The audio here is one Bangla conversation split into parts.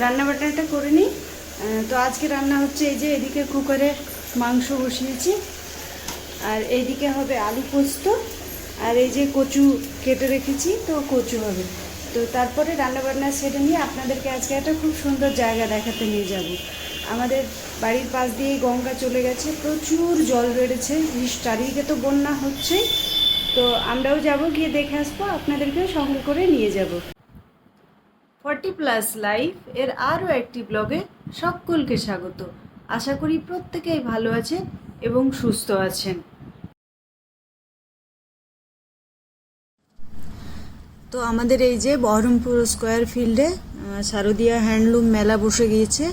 রান্না বান্নাটা করে নিই। তো আজকে রান্না হচ্ছে এই যে এদিকে কুকারে মাংস বসিয়েছি। আর এইদিকে হবে আলু পোস্ত। আর এই যে কচু কেটে রেখেছি, তো কচু হবে। তো তারপরে রান্নাবান্না সেরে নিয়ে আপনাদেরকে আজকে একটা খুব সুন্দর জায়গা দেখাতে নিয়ে যাব। আমাদের বাড়ির পাশ দিয়ে গঙ্গা চলে গেছে। প্রচুর জল বেড়েছে। চারিদিকে তো বন্যা হচ্ছেই। তো আমরাও যাব, গিয়ে দেখে আসব, আপনাদেরকেও সঙ্গে করে নিয়ে যাব। ফর্টি প্লাস লাইফ এর আরও একটি ব্লগে সকলকে স্বাগত। আশা করি প্রত্যেকেই ভালো আছেন এবং সুস্থ আছেন। তো আমাদের এই যে বহরমপুর স্কোয়ার ফিল্ডে শারদীয়া হ্যান্ডলুম মেলা বসে গিয়েছে।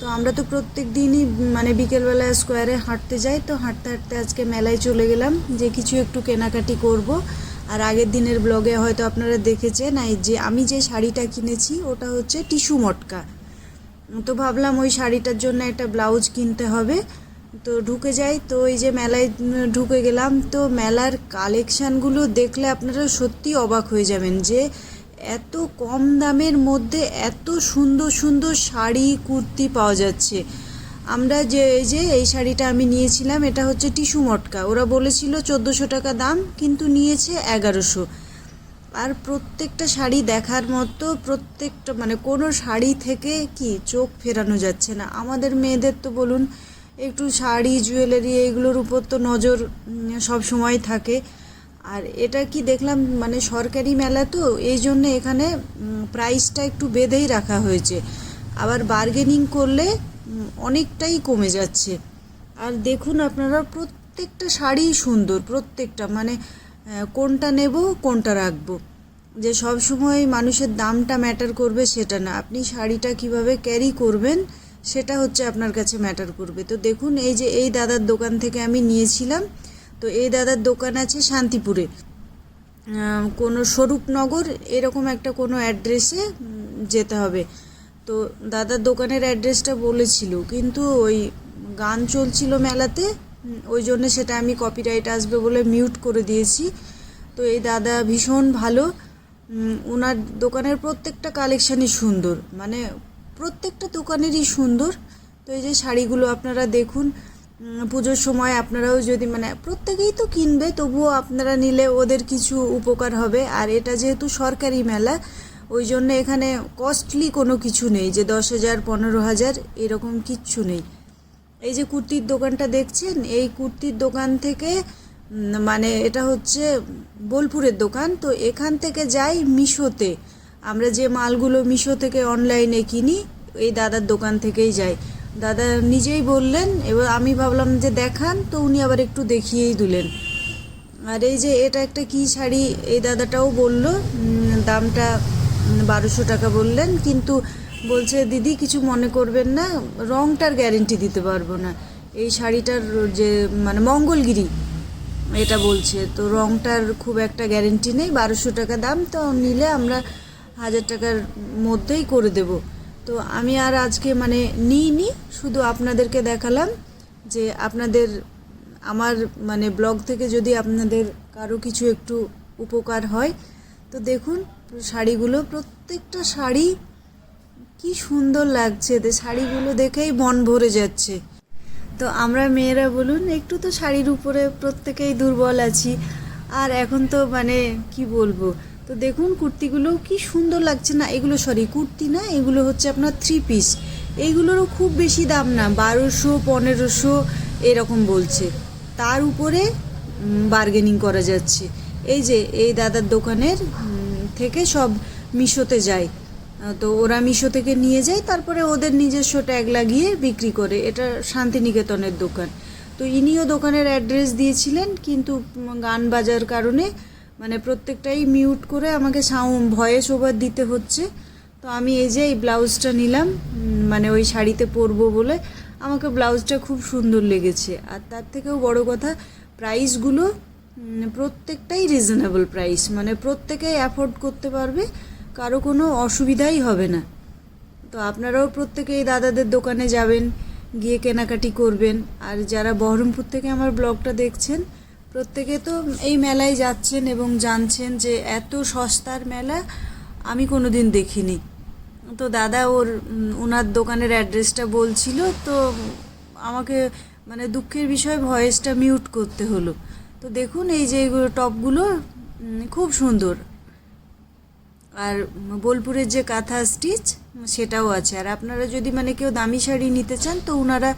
তো আমরা তো প্রত্যেক দিনই মানে বিকেলবেলা স্কোয়ারে হাঁটতে যাই। তো হাঁটতে হাঁটতে আজকে মেলায় চলে গেলাম যে কিছু একটু কেনাকাটি করব। আর আগের দিনের ব্লগে হয়তো আপনারা দেখেছেন, এই যে আমি যে শাড়িটা কিনেছি, ওটা হচ্ছে টিস্যু মটকা। তো ভাবলাম ওই শাড়িটার জন্য একটা ব্লাউজ কিনতে হবে। তো ঢুকে যাই, তো এই যে মেলায় ঢুকে গেলাম। তো মেলার কালেকশানগুলো দেখলে আপনারা সত্যি অবাক হয়ে যাবেন যে এত কম দামের মধ্যে এত সুন্দর সুন্দর শাড়ি, কুর্তি পাওয়া যাচ্ছে। আমরা যে এই যে এই শাড়িটা আমি নিয়েছিলাম, এটা হচ্ছে টিস্যু মটকা। ওরা বলেছিল চোদ্দোশো টাকা দাম, কিন্তু নিয়েছে এগারোশো। আর প্রত্যেকটা শাড়ি দেখার মতো প্রত্যেকটা মানে কোনো শাড়ি থেকে কি চোখ ফেরানো যাচ্ছে না। আমাদের মেয়েদের তো বলুন, একটু শাড়ি, জুয়েলারি এগুলোর উপর তো নজর সব সময় থাকে। আর এটা কি দেখলাম মানে সরকারি মেলা তো, এই জন্য এখানে প্রাইসটা একটু বেঁধেই রাখা হয়েছে। আবার বার্গেনিং করলে অনেকটাই কমে যাচ্ছে। আর দেখুন আপনারা, প্রত্যেকটা শাড়ি সুন্দর, প্রত্যেকটা। মানে কোনটা নেব, কোনটা রাখব? যে সব সময় মানুষের দামটা ম্যাটার করবে সেটা না। আপনি শাড়িটা কীভাবে ক্যারি করবেন, সেটা হচ্ছে আপনার কাছে ম্যাটার করবে। তো দেখুন, এই যে এই দাদার দোকান থেকে আমি নিয়েছিলাম। তো এই দাদার দোকান আছে শান্তিপুরে। কোনো স্বরূপনগর, এরকম একটা কোনো অ্যাড্রেসে যেতে হবে। তো দাদার দোকানের অ্যাড্রেসটা বলেছিল, কিন্তু ওই গান চলছিল মেলাতে, ওই জন্য সেটা আমি কপিরাইট আসবে বলে মিউট করে দিয়েছি। তো এই দাদা ভীষণ ভালো ওনার দোকানের প্রত্যেকটা কালেকশানই সুন্দর মানে প্রত্যেকটা দোকানেরই সুন্দর। তো এই যে শাড়িগুলো আপনারা দেখুন পুজোর সময় আপনারাও যদি মানে প্রত্যেকেই তো কিনবে, তবুও আপনারা নিলে ওদের কিছু উপকার হবে। আর এটা যেহেতু সরকারি মেলা ওই জন্য এখানে কস্টলি কোনো কিছু নেই, যে দশ হাজার, পনেরো হাজার এরকম কিচ্ছু নেই। এই যে কুর্তির দোকানটা দেখছেন, এই কুর্তির দোকান থেকে মানে এটা হচ্ছে বোলপুরের দোকান, তো এখান থেকে যাই মিশোতে। আমরা যে মালগুলো মিশো থেকে অনলাইনে কিনি, এই দাদার দোকান থেকেই যাই। দাদা নিজেই বললেন, এবার আমি ভাবলাম যে দেখান, তো উনি আবার একটু দেখিয়েই দিলেন। আর এই যে এটা একটা কি শাড়ি, এই দাদাটাও বলল দামটা বারোশো টাকা বললেন, কিন্তু বলছে, দিদি, কিছু মনে করবেন না, রংটার গ্যারেন্টি দিতে পারব না। এই শাড়িটার যে মানে মঙ্গলগিরি, এটা বলছে। তো রংটার খুব একটা গ্যারেন্টি নেই, বারোশো টাকা দাম, তো নিলে আমরা হাজার টাকার মধ্যেই করে দেব। তো আমি আর আজকে মানে নিইনি, শুধু আপনাদেরকে দেখালাম যে আপনাদের, আমার মানে ব্লগ থেকে যদি আপনাদের কারও কিছু একটু উপকার হয়, তো দেখুন শাড়িগুলো, প্রত্যেকটা শাড়ি কি সুন্দর লাগছে তো শাড়িগুলো দেখেই মন ভরে যাচ্ছে। তো আমরা মেয়েরা বলুন, একটু তো শাড়ির উপরে প্রত্যেকেই দুর্বল আছি। আর এখন তো মানে কি বলব? তো দেখুন কুর্তিগুলো কি সুন্দর লাগছে না। এগুলো সরি কুর্তি না, এগুলো হচ্ছে আপনার থ্রি পিস এইগুলোরও খুব বেশি দাম না, বারোশো, পনেরোশো এরকম বলছে। তার উপরে বার্গেনিং করা যাচ্ছে। এই যে, এই দাদার দোকানের থেকে সব মিশোতে যায়। তো ওরা মিশো থেকে নিয়ে যায়, তারপরে ওদের নিজস্ব ট্যাগ লাগিয়ে বিক্রি করে। এটা শান্তিনিকেতনের দোকান। তো ইনিও দোকানের অ্যাড্রেস দিয়েছিলেন, কিন্তু গান বাজার কারণে মানে প্রত্যেকটাই মিউট করে আমাকে সাউন্ড, ভয়েস ওভার দিতে হচ্ছে। তো আমি এই যে এই ব্লাউজটা নিলাম মানে ওই শাড়িতে পরবো বলে আমাকে ব্লাউজটা খুব সুন্দর লেগেছে। আর তার থেকেও বড় কথা, প্রাইসগুলো প্রত্যেকটাই রিজনেবল প্রাইস মানে প্রত্যেকেই অ্যাফোর্ড করতে পারবে, কারও কোনো অসুবিধাই হবে না। তো আপনারাও প্রত্যেকে এই দাদাদের দোকানে যাবেন, গিয়ে কেনাকাটি করবেন। আর যারা বহরমপুর থেকে আমার ব্লগটা দেখছেন, প্রত্যেকে তো এই মেলায় যাচ্ছেন এবং জানছেন যে এত সস্তার মেলা আমি কোনো দিন দেখিনি। তো দাদা ওর ওনার দোকানের অ্যাড্রেসটা বলছিল, তো আমাকে মানে দুঃখের বিষয় ভয়েসটা মিউট করতে হলো। তো দেখুন এই যে টপগুলো খুব সুন্দর। আর বোলপুরের যে কাঁথা স্টিচ সেটাও আছে। আর আপনারা যদি মানে কেউ দামি শাড়ি নিতে চান তো ওনারা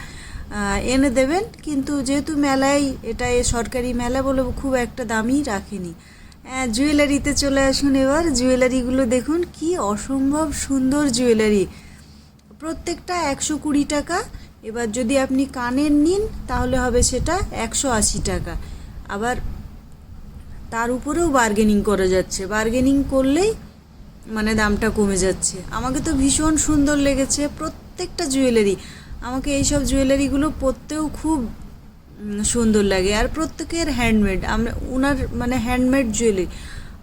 এনে দেবেন। কিন্তু যেহেতু মেলায় এটা এ সরকারি মেলা বলে খুব একটা দামি রাখেনি। হ্যাঁ, জুয়েলারিতে চলে আসুন এবার। জুয়েলারিগুলো দেখুন কি অসম্ভব সুন্দর জুয়েলারি। প্রত্যেকটা একশো কুড়ি টাকা। এবার যদি আপনি কানের নিন তাহলে হবে সেটা একশো আশি টাকা। আবার তার উপরেও বার্গেনিং করা যাচ্ছে। বার্গেনিং করলেই মানে দামটা কমে যাচ্ছে। আমাকে তো ভীষণ সুন্দর লেগেছে প্রত্যেকটা জুয়েলারি আমাকে এইসব জুয়েলারিগুলো পরতেও খুব সুন্দর লাগে। আর প্রত্যেকের হ্যান্ডমেড আমরা ওনার মানে হ্যান্ডমেড জুয়েলারি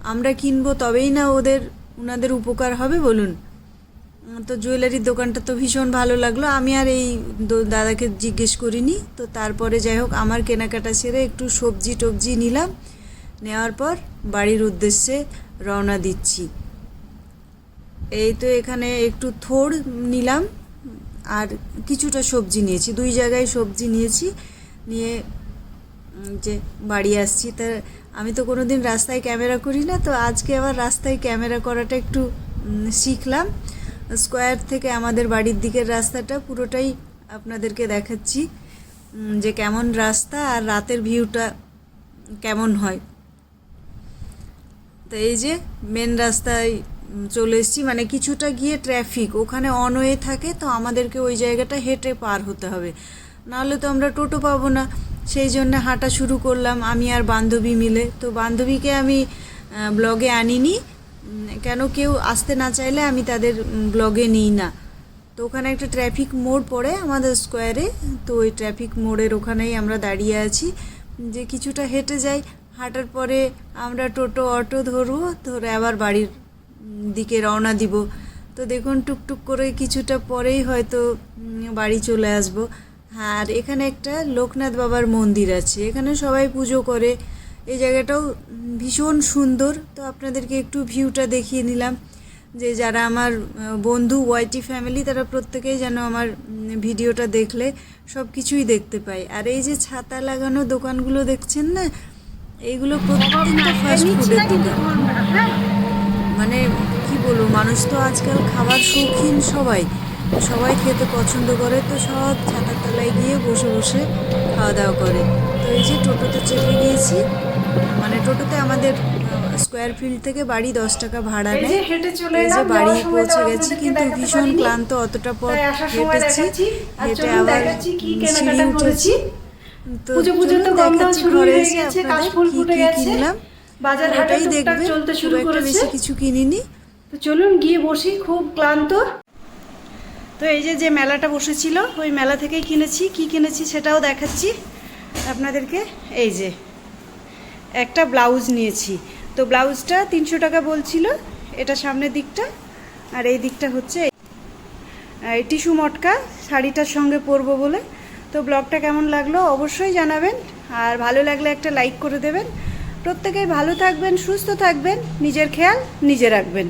আমরা কিনবো তবেই না ওদের ওনাদের উপকার হবে বলুন? তো জুয়েলারির দোকানটা তো ভীষণ ভালো লাগল। আমি আর এই দাদাকে জিজ্ঞেস করিনি। তো তারপরে যাই হোক, আমার কেনাকাটা সেরে একটু সবজি টবজি নিলাম। নেওয়ার পর বাড়ির উদ্দেশ্যে রওনা দিচ্ছি। এই তো এখানে একটু থোড় নিলাম। আর কিছুটা সবজি নিয়েছি। দুই জায়গায় সবজি নিয়েছি। নিয়ে যে বাড়ি আসছি। তা আমি তো কোনো দিন রাস্তায় ক্যামেরা করি না। তো আজকে আবার রাস্তায় ক্যামেরা করাটা একটু শিখলাম। স্কোয়ার থেকে আমাদের বাড়ির দিকের রাস্তাটা পুরোটাই আপনাদেরকে দেখাচ্ছি যে কেমন রাস্তা আর রাতের ভিউটা কেমন হয়। তো এই যে মেন রাস্তায় চলে এসেছি মানে কিছুটা গিয়ে ট্রাফিক ওখানে অনওয়ে থাকে, তো আমাদেরকে ওই জায়গাটা হেঁটে পার হতে হবে। নাহলে তো আমরা টোটো পাবো না। সেই জন্য হাঁটা শুরু করলাম, আমি আর বান্ধবী মিলে। তো বান্ধবীকে আমি ব্লগে আনিনি কেন কেউ আসতে না চাইলে আমি তাদের ব্লগে নিই না। তো ওখানে একটা ট্রাফিক মোড় পড়ে আমাদের স্কোয়ারে তো ওই ট্রাফিক মোড়ের ওখানেই আমরা দাঁড়িয়ে আছি। যে কিছুটা হেঁটে যাই, হাঁটার পরে আমরা টোটো, অটো ধরবো, ধরে আবার বাড়ির দিকে রওনা দিব। তো দেখুন, টুকটুক করে কিছুটা পরেই হয়তো বাড়ি চলে আসব। আর এখানে একটা লোকনাথ বাবার মন্দির আছে। এখানে সবাই পুজো করে। এই জায়গাটাও ভীষণ সুন্দর। তো আপনাদেরকে একটু ভিউটা দেখিয়ে নিলাম যে যারা আমার বন্ধু ওয়াইটি ফ্যামিলি তারা প্রত্যেকেই যেন আমার ভিডিওটা দেখলে সব কিছুই দেখতে পায়। আর এই যে ছাতা লাগানো দোকানগুলো দেখছেন না, এইগুলো প্রত্যেকটা ফাস্ট ফুডের দোকান মানে কি বলব, মানুষ তো আজকাল খাবার শৌখিন সবাই। সবাই খেতে পছন্দ করে, তো সব ছাতার তলায় গিয়ে বসে বসে খাওয়া দাওয়া করে। তো এই যে টোটোতে চেপে গিয়েছি মানে টোটোতে আমাদের স্কোয়ার ফিল্ড থেকে বাড়ি দশ টাকা ভাড়া নেয়। এই যে বাড়ি পৌঁছে গেছি কিন্তু ভীষণ ক্লান্ত অতটা পথ হেঁটেছি হেঁটে আবার সিঁড়ি উঠেছি। তো দেখাচ্ছি ঘরে এসে আপনাদের কাশফুল কি কি কিনলাম বাজার হাটে দেখবে চলতে শুরু একটা করেছে। বেশি কিছু কিনিনি। তো চলুন গিয়ে বসি খুব ক্লান্ত। তো এই যে যে মেলাটা বসেছিল, ওই মেলা থেকেই কিনেছি। কি কিনেছি সেটাও দেখাচ্ছি আপনাদেরকে। এই যে, একটা ব্লাউজ নিয়েছি। তো ব্লাউজটা তিনশো টাকা বলছিল, এটা সামনের দিকটা, আর এই দিকটা হচ্ছে টিস্যু মটকা, শাড়িটার সঙ্গে পরবো বলে। তো ব্লগটা কেমন লাগল অবশ্যই জানাবেন, আর ভালো লাগলে একটা লাইক করে দেবেন। প্রত্যেকেই ভালো থাকবেন, সুস্থ থাকবেন, নিজের খেয়াল নিজে রাখবেন।